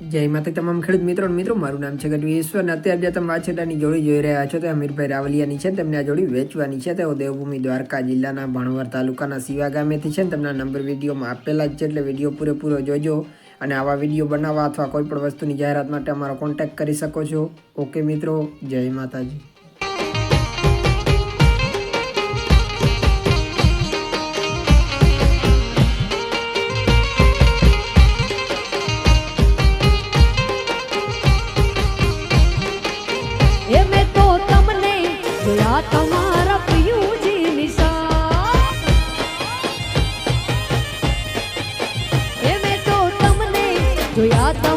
જય માતા તમામ ખેડૂત મિત્રો મિત્રો, મારું નામ છે ગઢવી ઈશ્વર અને અત્યારે જે તમે વાછેટાની જોડી જોઈ રહ્યા છો તે અમીરભાઈ રાવલિયાની છે તેમને આ જોડી વેચવાની છે. તેઓ દેવભૂમિ દ્વારકા જિલ્લાના ભણવર તાલુકાના સિવા ગામેથી છે તેમના નંબર વિડીયોમાં આપેલા જ છે, એટલે વીડિયો પૂરેપૂરો જોજો અને આવા વીડિયો બનાવવા અથવા કોઈપણ વસ્તુની જાહેરાત માટે અમારો કોન્ટેક્ટ કરી શકો છો. ઓકે મિત્રો, જય માતાજી. જોયા